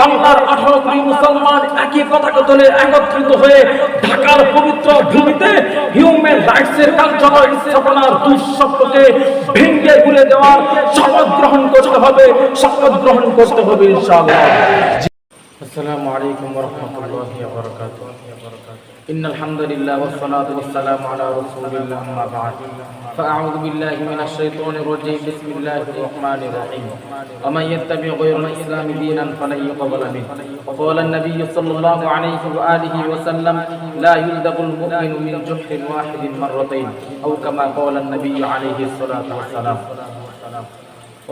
বাংলার আঠারো কোটি মুসলমান একই পতাকা দলে একত্রিত হয়ে ঢাকার পবিত্র ভূমিতে হিউম্যান রাইটস এর কার্যালয় স্থাপনার দুঃস্বপ্নকে ভেঙে গুলে দেওয়ার শপথ গ্রহণ করতে হবে, শপথ গ্রহণ করতে হবে ইনশাআল্লাহ। আসসালামু আলাইকুম ওয়া রাহমাতুল্লাহি ওয়া বারাকাতুহু। إن الحمد لله والصلاة والسلام على رسول الله أما بعد. فأعوذ بالله من الشيطان الرجيم. بسم الله الرحمن الرحيم. ومن يتبع غير الإسلام دينا فلن يقبل منه. وقال النبي صلى الله عليه وآله وسلم لا يلدغ المؤمن من جحر واحد مرتين أو كما قال النبي عليه الصلاة والسلام.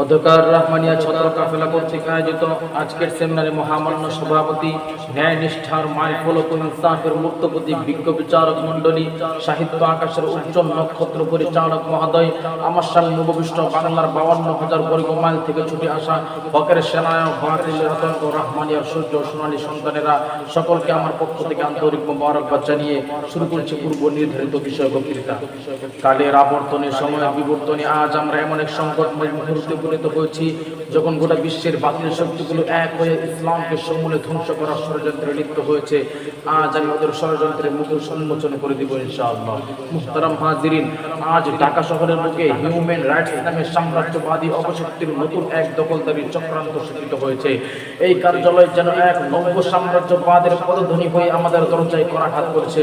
অধ্যকার রহমানিয়া ছত্র কাফেলা কর্তৃক আয়োজিত আজকের সেমিনারে মহামান্য সভাপতি ন্যায় নিষ্ঠার মায় ফলক ইনসাফের মুক্তপতি বিজ্ঞ বিচারক মণ্ডলী, সাহিত্য আকাশের উজ্জ্বল নক্ষত্র পরিচালক মহোদয় আমার সামনে উপবিষ্ট বাংলার বাউান্ন হাজার বর্গ মাইল থেকে ছুটে আসা হকের সেনায়ক বাতিল রতন রহমানিয়ার সূর্য সোনালী সন্তানেরা সকলকে আমার পক্ষ থেকে আন্তরিক মোবারকবাদ জানিয়ে শুরু করছে পূর্ব নির্ধারিত বিষয় বক্তৃতা। কালের আবর্তনে সময় বিবর্তনে আজ আমরা এমন এক সংকটময় মুহূর্তে উপনীত হয়েছি, যখন গোটা বিশ্বের বাতিল শক্তিগুলো এক হয়ে ইসলামকে সমূলে ধ্বংস করার ষড়যন্ত্রে লিপ্ত হয়েছে, আজ আমি ওদের ষড়যন্ত্রের মুখ উন্মোচন করে দিব ইনশাআল্লাহ। মুহতারাম হাজিরিন, আজ ঢাকা শহরের বুকে হিউম্যান রাইটস নামে সাম্রাজ্যবাদী অপশক্তির নতুন এক দখল দখলদারি চক্রান্ত সূচিত হয়েছে। এই কার্যালয় যেন এক নব্য সাম্রাজ্যবাদের পদধ্বনি হয়ে আমাদের দরজায় করাঘাত করছে।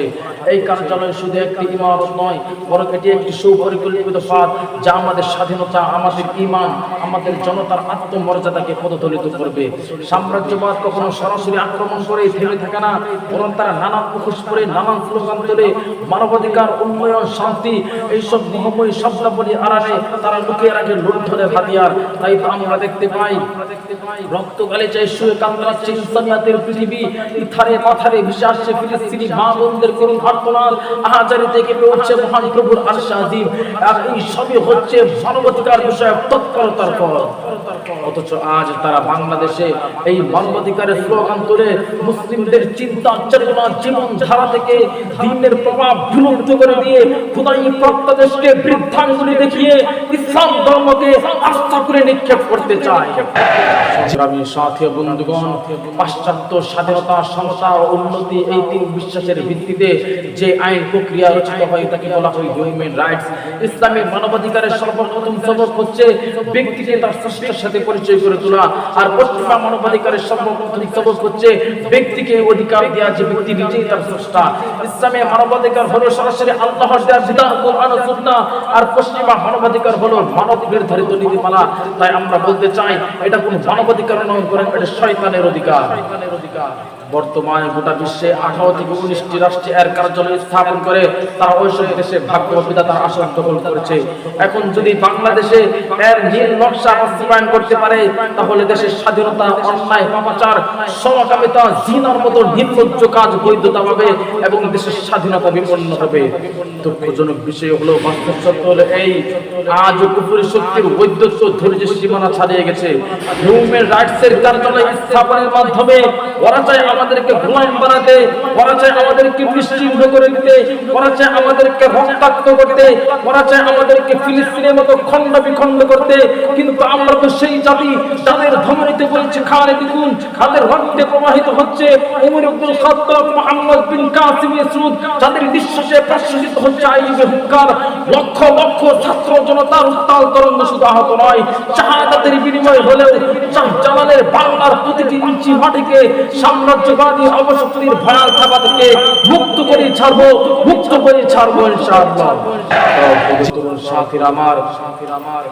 এই কার্যালয় শুধু একটি ইমারত নয়, বরং এটি একটি সুপরিকল্পিত ফাঁদ, যা আমাদের স্বাধীনতা, আমাদের ইমান আমাদের জনতার আত্মমর্যাদাকে পদদলিত করবে। সাম্রাজ্যবাদ কখনো সরাসরি আক্রমণ করে থেমে থাকে না, বরং তারা নানান মুখোশ করে নানান তোলে। মানবাধিকার, উন্নয়ন, শান্তি, এইসব মহাময়ী শব্দাবলী আড়ালে তারা লুকিয়ে রাখে লুণ্ঠনের হাতিয়ার। তাই আমরা দেখতে পাই রক্ত গালে চাই শুয়ে কান্দাচ্ছে ইসলামিয়াতের পৃথিবী। ইথারে পাথারে ভেসে আসছে ফিলিস্তিনি মা বোনদের করুন আর্তনাদ। আহাজারি থেকে মহান প্রভুর আর এই সবই হচ্ছে মানবাধিকার বিষয়ক তৎপরতার ফল অথচ আজ তারা বাংলাদেশে এই মানবাধিকারের স্লোগান তুলে মুসলিমদের চিন্তা, চেতনা জীবন ধারা থেকে দিনের প্রভাব বিলুপ্ত করে দিয়ে খুদাই প্রত্যাদেশকে বৃদ্ধাঙ্গুলি দেখিয়ে ইসলাম ধর্মকে আস্থা করে নিক্ষেপ করতে চায়। আমি সাথী বন্ধুগণ, পাশ্চাত্য স্বাধীনতা সংস্থা ও উন্নতি এই তিন বিশ্বাসের ভিত্তিতে যে আইন প্রক্রিয়া রচিত হয় তাকে বলা হয় হিউম্যান রাইটস ইসলামের মানবাধিকারের সর্বপ্রথম সবক হচ্ছে ব্যক্তিকে তার স্রষ্টার সাথে পরিচয় করে তোলা আর পশ্চিমা মানবাধিকারের সর্বপ্রথম সবক হচ্ছে ব্যক্তিকে অধিকার দেওয়া যে ব্যক্তি নিজেই তার স্রষ্টা। ইসলামে মানবাধিকার হলো সরাসরি আল্লাহর দেওয়া বিধান, কোরআন ও সুন্নাহ, আর পশ্চিমা মানবাধিকার হলো মানব নির্ধারিত নীতিমালা। তাই আমরা বলতে চাই, এটা কোনো মানবাধিকার নয়, বরং এটা শয়তানের অধিকার। বর্তমানে গোটা বিশ্বে আঠারো থেকে উনিশটি রাষ্ট্রে এর কার্যালয় স্থাপন করে, তারা ওইসব দেশে ভাগ্য বিধাতার আসন দখল করেছে। এখন যদি বাংলাদেশে এর নীল নকশা বাস্তবায়ন করতে পারে, তাহলে দেশের স্বাধীনতা, অন্যায় পাপাচার সমকামিতা, জিনার মতো নির্লজ্জ কাজ বৈধতা পাবে এবং দেশের স্বাধীনতা বিপন্ন হবে। দুঃখজনক বিষয় হলো বাস্তব সত্য হলো এই আজ কুপুরি শক্তির বৈদ্যত্ব ধৈর্যের সীমানা ছাড়িয়ে গেছে। হিউম্যান রাইটস এর কার্যালয় স্থাপনের মাধ্যমে ওরা চায় আমাদেরকে গোলাম বানাতে, ওরা চায় আমাদেরকে নিশ্চিহ্ন করে দিতে ওরা চায় আমাদেরকে রক্তাক্ত করতে, ওরা চায় আমাদেরকে ফিলিস্তিনের মতো খণ্ড বিখণ্ড করতে। কিন্তু আমরা তো সেই জাতি, যাদের ধমনীতে বলছে খালে দেখুন তাদের রক্তে প্রবাহিত হচ্ছে। উমর আব্দুল খাত্তাব, মোহাম্মদ বিন কাসিম ইয়াসুদ যাদের নিঃশ্বাসে প্রশ্বাসিত হচ্ছে আইয়ুবে হুঙ্কার, লক্ষ লক্ষ ছাত্র জনতার উত্তাল তরঙ্গ শুধু আহত নয়, শাহাদাতের বিনিময় হলেও শাহ জালালের বাংলার প্রতিটি ইঞ্চি মাটিকে সাম্রাজ্যবাদী অবশক্তির ভয়াল থাবা থেকে মুক্ত করে ছাড়বো, মুক্ত করে ছাড়বো ইনশাআল্লাহ। আমার সাথীর আমার।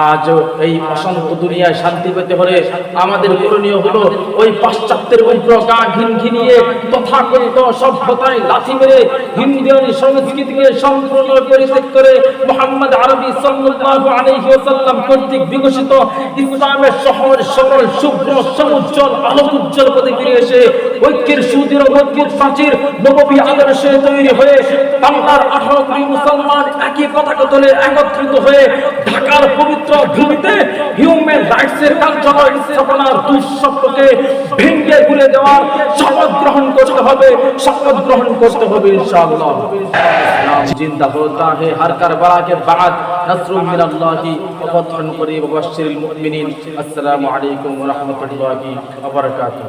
আজ এই অশান্ত দুনিয়ায় শান্তি পেতে হলে আমাদের করণীয় হলো ওই পাশ্চাত্যের উগ্র গা ঘিন ঘিনিয়ে তথাকথিত সভ্যতায় লাথি মেরে হিন্দিয়ানি সংস্কৃতিকে সম্পূর্ণ পরিত্যাগ করে মোহাম্মদ আরবি সাল্লাল্লাহু আলাইহি ওয়াসাল্লাম কর্তৃক বিকশিত ইসলামের শহর সরল, শুভ্র, সমুজ্জ্বল আলোক উজ্জ্বল পথে ফিরে এসে ঐক্যের সুদৃঢ় মজবুত প্রাচীর নববী আদর্শে তৈরি হয়ে বাংলার আঠারো কোটি মুসলমান একই পতাকা তোলে একত্রিত হয়ে ঢাকার পবিত্র পবিত্র ভূমিতে হিউম্যান রাইটস এর কার্যালয় স্থাপনার দুঃস্বপ্নকে ভেঙে গুলে দেওয়ার শপথ গ্রহণ করতে হবে, শপথ গ্রহণ করতে হবে ইনশাআল্লাহ। জিন্দা হতা হে হর কারবালা কে বাদ, নাসরুল মিনাল্লাহি ওয়া ফাতহুন মুমিনিন। আসসালামু আলাইকুম ওয়া রাহমাতুল্লাহি ওয়া বারাকাতুহু।